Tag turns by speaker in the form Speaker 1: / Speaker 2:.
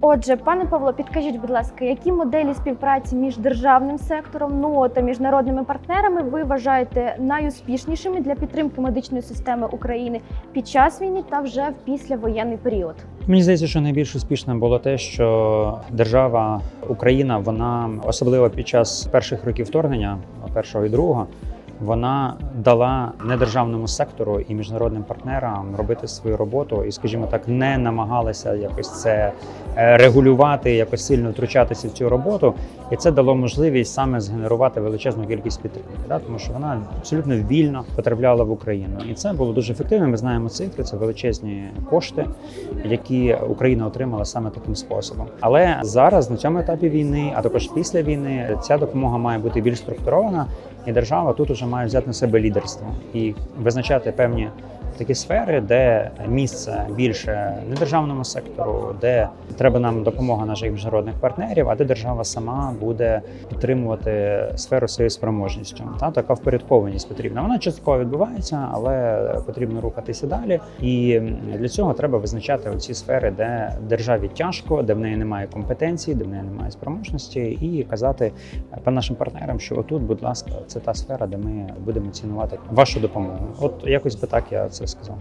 Speaker 1: Отже, пане Павло, підкажіть, будь ласка, які моделі співпраці між державним сектором, НО та міжнародними партнерами ви вважаєте найуспішнішими для підтримки медичної системи України під час війни та вже в післявоєнний період?
Speaker 2: Мені здається, що найбільш успішним було те, що держава Україна, вона особливо під час перших років вторгнення, першого і другого, вона дала недержавному сектору і міжнародним партнерам робити свою роботу, і, скажімо так, не намагалася якось це регулювати, якось сильно втручатися в цю роботу. І це дало можливість саме згенерувати величезну кількість підтримки, да? тому що вона абсолютно вільно потрапляла в Україну, і це було дуже ефективно. Ми знаємо цифри, це величезні кошти, які Україна отримала саме таким способом. Але зараз на цьому етапі війни, а також після війни, ця допомога має бути більш структурована, і держава тут уже має взяти на себе лідерство і визначати певні такі сфери, де місце більше недержавному сектору, де треба нам допомога наших міжнародних партнерів, а де держава сама буде підтримувати сферу своєю спроможністю. Та така впорядкованість потрібна. Вона частково відбувається, але потрібно рухатися далі. І для цього треба визначати оці сфери, де державі тяжко, де в неї немає компетенції, де в неї немає спроможності, і казати по нашим партнерам, що отут, будь ласка, це та сфера, де ми будемо цінувати вашу допомогу. От якось би так я це я сказав.